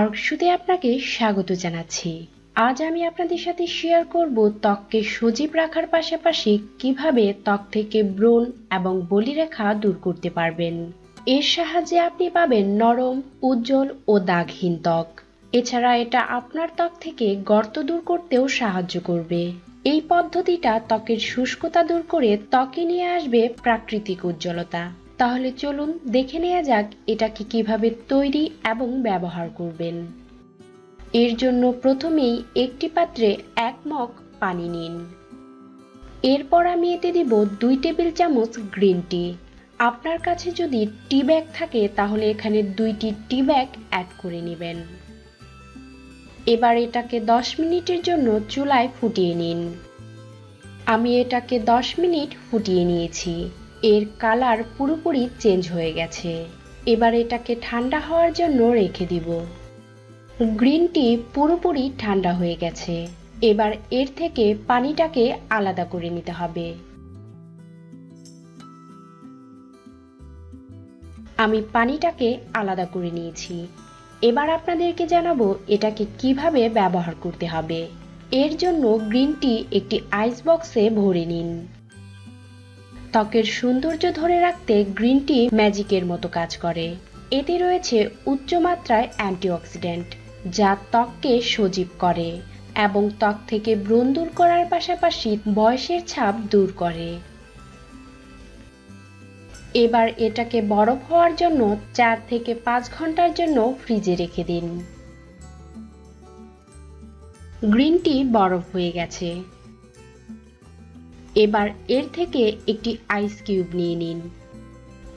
আর্কশুতে আপনাকে স্বাগত জানাচ্ছি। আজ আমি আপনাদের সাথে শেয়ার করব ত্বককে সজীব রাখার পাশাপাশি কীভাবে ত্বক থেকে ব্রণ এবং বলিরেখা দূর করতে পারবেন। এর সাহায্যে আপনি পাবেন নরম, উজ্জ্বল ও দাগহীন ত্বক। এছাড়া এটা আপনার ত্বক থেকে গর্ত দূর করতেও সাহায্য করবে। এই পদ্ধতিটা ত্বকের শুষ্কতা দূর করে ত্বকে নিয়ে আসবে প্রাকৃতিক উজ্জ্বলতা। তাহলে চলুন দেখে নেওয়া যাক এটাকে কীভাবে তৈরি এবং ব্যবহার করবেন। এর জন্য প্রথমেই একটি পাত্রে এক মগ পানি নিন। এরপর আমি এতে দিব দুই টেবিল চামচ গ্রিন টি। আপনার কাছে যদি টি ব্যাগ থাকে, তাহলে এখানে দুইটি টি ব্যাগ অ্যাড করে নেবেন। এবার এটাকে দশ মিনিটের জন্য চুলায় ফুটিয়ে নিন। আমি এটাকে দশ মিনিট ফুটিয়ে নিয়েছি। এর কালার পুরোপুরি চেঞ্জ হয়ে গেছে। এবার এটাকে ঠান্ডা হওয়ার জন্য রেখে দিব। গ্রিন টি পুরোপুরি ঠান্ডা হয়ে গেছে। এবার এর থেকে পানিটাকে আলাদা করে নিতে হবে। আমি পানিটাকে আলাদা করে নিয়েছি। এবার আপনাদেরকে জানাব এটাকে কীভাবে ব্যবহার করতে হবে। এর জন্য গ্রিন টি একটি আইস বক্সে ভরে নিন। ত্বকের সৌন্দর্য ধরে রাখতে গ্রিন টি ম্যাজিকের মতো কাজ করে। এতে রয়েছে উচ্চ মাত্রায় অ্যান্টিঅক্সিডেন্ট, যা ত্বককে সজীব করে এবং ত্বক থেকে ব্রণ দূর করার পাশাপাশি বয়সের ছাপ দূর করে। এবার এটাকে বরফ হওয়ার জন্য চার থেকে পাঁচ ঘণ্টার জন্য ফ্রিজে রেখে দিন। গ্রিন টি বরফ হয়ে গেছে। এবার এর থেকে একটি আইস কিউব নিয়ে নিন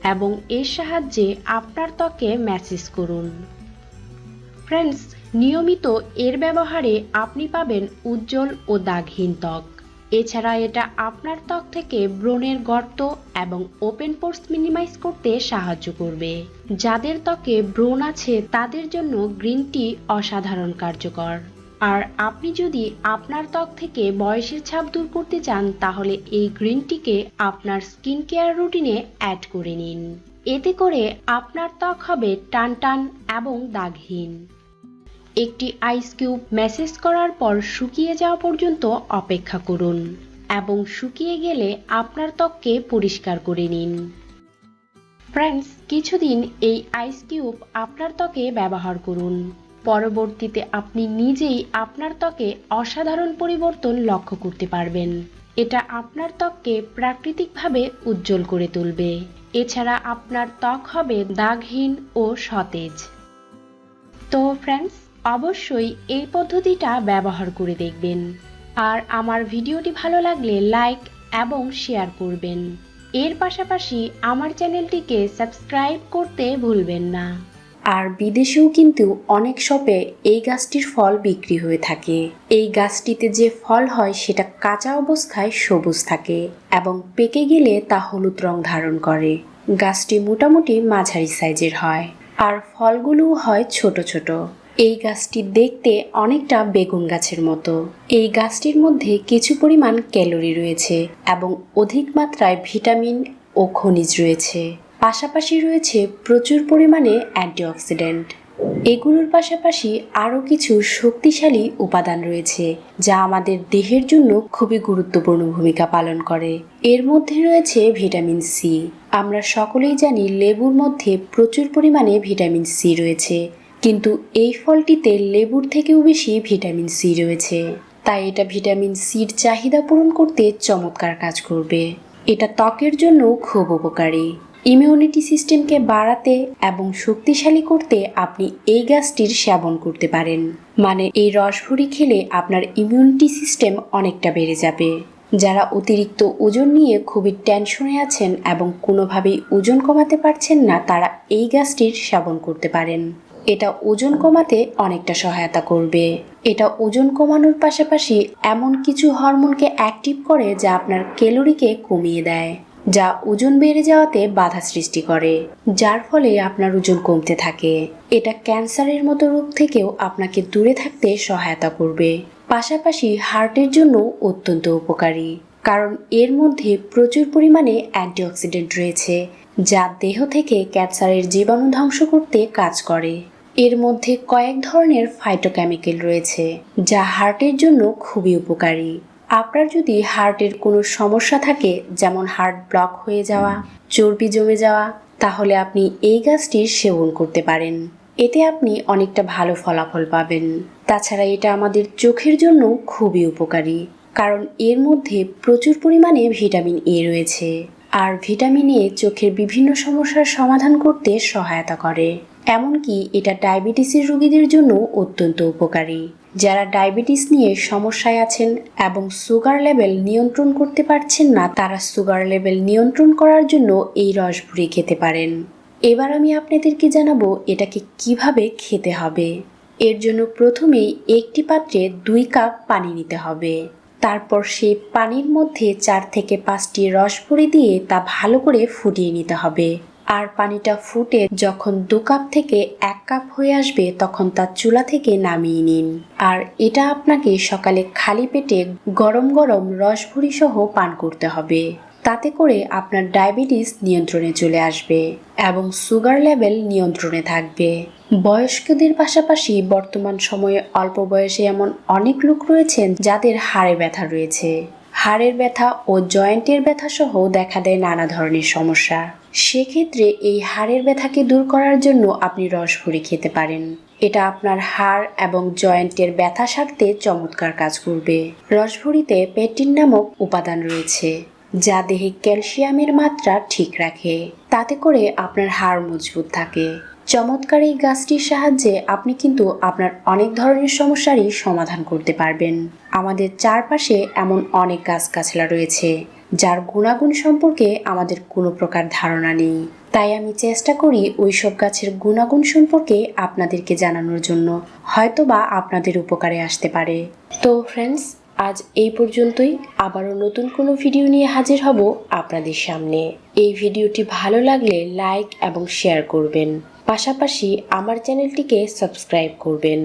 এবং এর সাহায্যে আপনার ত্বকে ম্যাসেজ করুন। ফ্রেন্ডস নিয়মিত এর ব্যবহারে আপনি পাবেন উজ্জ্বল ও দাগহীন ত্বক। এছাড়া এটা আপনার ত্বক থেকে ব্রণের গর্ত এবং ওপেন পোর্স মিনিমাইজ করতে সাহায্য করবে। যাদের ত্বকে ব্রণ আছে, তাদের জন্য গ্রিন টি অসাধারণ কার্যকর। আর আপনি যদি আপনার ত্বক থেকে বয়সের ছাপ দূর করতে চান, তাহলে এই গ্রিন টিকে আপনার স্কিন কেয়ার রুটিনে অ্যাড করে নিন। এতে করে আপনার ত্বক হবে টান টান এবং দাগহীন। একটি আইস কিউব ম্যাসেজ করার পর শুকিয়ে যাওয়া পর্যন্ত অপেক্ষা করুন এবং শুকিয়ে গেলে আপনার ত্বককে পরিষ্কার করে নিন। ফ্রেন্ডস কিছুদিন এই আইস কিউব আপনার ত্বকে ব্যবহার করুন। পরবর্তীতে আপনি নিজেই আপনার ত্বকে অসাধারণ পরিবর্তন লক্ষ্য করতে পারবেন। এটা আপনার ত্বককে প্রাকৃতিকভাবে উজ্জ্বল করে তুলবে। এছাড়া আপনার ত্বক হবে দাগহীন ও সতেজ। তো ফ্রেন্ডস অবশ্যই এই পদ্ধতিটা ব্যবহার করে দেখবেন। আর আমার ভিডিওটি ভালো লাগলে লাইক এবং শেয়ার করবেন। এর পাশাপাশি আমার চ্যানেলটিকে সাবস্ক্রাইব করতে ভুলবেন না। আর বিদেশেও কিন্তু অনেক শপে এই গাছটির ফল বিক্রি হয়ে থাকে। এই গাছটিতে যে ফল হয় সেটা কাঁচা অবস্থায় সবুজ থাকে এবং পেকে গেলে তা হলুদ রং ধারণ করে। গাছটি মোটামুটি মাঝারি সাইজের হয় আর ফলগুলোও হয় ছোট ছোট। এই গাছটি দেখতে অনেকটা বেগুন গাছের মতো। এই গাছটির মধ্যে কিছু পরিমাণ ক্যালোরি রয়েছে এবং অধিক মাত্রায় ভিটামিন ও খনিজ রয়েছে। পাশাপাশি রয়েছে প্রচুর পরিমাণে অ্যান্টিঅক্সিডেন্ট। এগুলোর পাশাপাশি আরও কিছু শক্তিশালী উপাদান রয়েছে, যা আমাদের দেহের জন্য খুবই গুরুত্বপূর্ণ ভূমিকা পালন করে। এর মধ্যে রয়েছে ভিটামিন সি। আমরা সকলেই জানি লেবুর মধ্যে প্রচুর পরিমাণে ভিটামিন সি রয়েছে, কিন্তু এই ফলটিতে লেবুর থেকেও বেশি ভিটামিন সি রয়েছে। তাই এটা ভিটামিন সির চাহিদা পূরণ করতে চমৎকার কাজ করবে। এটা ত্বকের জন্য খুব উপকারী। ইমিউনিটি সিস্টেমকে বাড়াতে এবং শক্তিশালী করতে আপনি এই গাছটির সেবন করতে পারেন। মানে এই রসভুরি খেলে আপনার ইমিউনিটি সিস্টেম অনেকটা বেড়ে যাবে। যারা অতিরিক্ত ওজন নিয়ে খুবই টেনশনে আছেন এবং কোনোভাবেই ওজন কমাতে পারছেন না, তারা এই গাছটির সেবন করতে পারেন। এটা ওজন কমাতে অনেকটা সহায়তা করবে। এটা ওজন কমানোর পাশাপাশি এমন কিছু হরমোনকে অ্যাক্টিভ করে যা আপনার ক্যালোরিকে কমিয়ে দেয়। যা ওজন বেড়ে যাওয়াতে বাধা সৃষ্টি করে, যার ফলে আপনার ওজন কমতে থাকে। এটা ক্যান্সারের মতো রোগ থেকেও আপনাকে দূরে থাকতে সহায়তা করবে। পাশাপাশি হার্টের জন্য অত্যন্ত উপকারী, কারণ এর মধ্যে প্রচুর পরিমাণে অ্যান্টিঅক্সিডেন্ট রয়েছে, যা দেহ থেকে ক্যান্সারের জীবাণু ধ্বংস করতে কাজ করে। এর মধ্যে কয়েক ধরনের ফাইটোকেমিক্যাল রয়েছে, যা হার্টের জন্য খুবই উপকারী। আপনার যদি হার্টের কোনো সমস্যা থাকে, যেমন হার্ট ব্লক হয়ে যাওয়া, চর্বি জমে যাওয়া, তাহলে আপনি এই গাছটির সেবন করতে পারেন। এতে আপনি অনেকটা ভালো ফলাফল পাবেন। তাছাড়া এটা আমাদের চোখের জন্য খুবই উপকারী, কারণ এর মধ্যে প্রচুর পরিমাণে ভিটামিন এ রয়েছে, আর ভিটামিন এ চোখের বিভিন্ন সমস্যার সমাধান করতে সহায়তা করে। এমনকি এটা ডায়াবেটিসের রোগীদের জন্য অত্যন্ত উপকারী। যারা ডায়াবেটিস নিয়ে সমস্যায় আছেন এবং সুগার লেভেল নিয়ন্ত্রণ করতে পারছেন না, তারা সুগার লেভেল নিয়ন্ত্রণ করার জন্য এই রসভুরি খেতে পারেন। এবার আমি আপনাদেরকে জানাব এটাকে কীভাবে খেতে হবে। এর জন্য প্রথমেই একটি পাত্রে দুই কাপ পানি নিতে হবে। তারপর সেই পানির মধ্যে চার থেকে পাঁচটি রসভুরি দিয়ে তা ভালো করে ফুটিয়ে নিতে হবে। আর পানিটা ফুটে যখন দু কাপ থেকে এক কাপ হয়ে আসবে, তখন তা চুলা থেকে নামিয়ে নিন। আর এটা আপনাকে সকালে খালি পেটে গরম গরম রসভুরি সহ পান করতে হবে। তাতে করে আপনার ডায়াবেটিস নিয়ন্ত্রণে চলে আসবে এবং সুগার লেভেল নিয়ন্ত্রণে থাকবে। বয়স্কদের পাশাপাশি বর্তমান সময়ে অল্প বয়সে এমন অনেক লোক রয়েছেন যাদের হাড়ে ব্যথা রয়েছে। হাড়ের ব্যথা ও জয়েন্টের ব্যথা সহ দেখা দেয় নানা ধরনের সমস্যা। সেক্ষেত্রে এই হাড়ের ব্যথাকে দূর করার জন্য আপনি রসভুরি খেতে পারেন। এটা আপনার হাড় এবং জয়েন্টের ব্যথা সারতে চমৎকার কাজ করবে। রসভুরিতে পেটিন নামক উপাদান রয়েছে, যা দেহে ক্যালসিয়ামের মাত্রা ঠিক রাখে। তাতে করে আপনার হাড় মজবুত থাকে। চমৎকার এই গাছটির সাহায্যে আপনি কিন্তু আপনার অনেক ধরনের সমস্যারই সমাধান করতে পারবেন। আমাদের চারপাশে এমন অনেক গাছগাছলা রয়েছে, যার গুণাগুণ সম্পর্কে আমাদের কোনো প্রকার ধারণা নেই। তাই আমি চেষ্টা করি ওই সব গাছের গুণাগুণ সম্পর্কে আপনাদেরকে জানানোর জন্য হয়তো বা আপনাদের উপকারে আসতে পারে। তো ফ্রেন্ডস আজ এই পর্যন্তই। আবারও নতুন কোনো ভিডিও নিয়ে হাজির হব আপনাদের সামনে। এই ভিডিওটি ভালো লাগলে লাইক এবং শেয়ার করবেন। পাশাপাশি আমার চ্যানেলটিকে সাবস্ক্রাইব করবেন।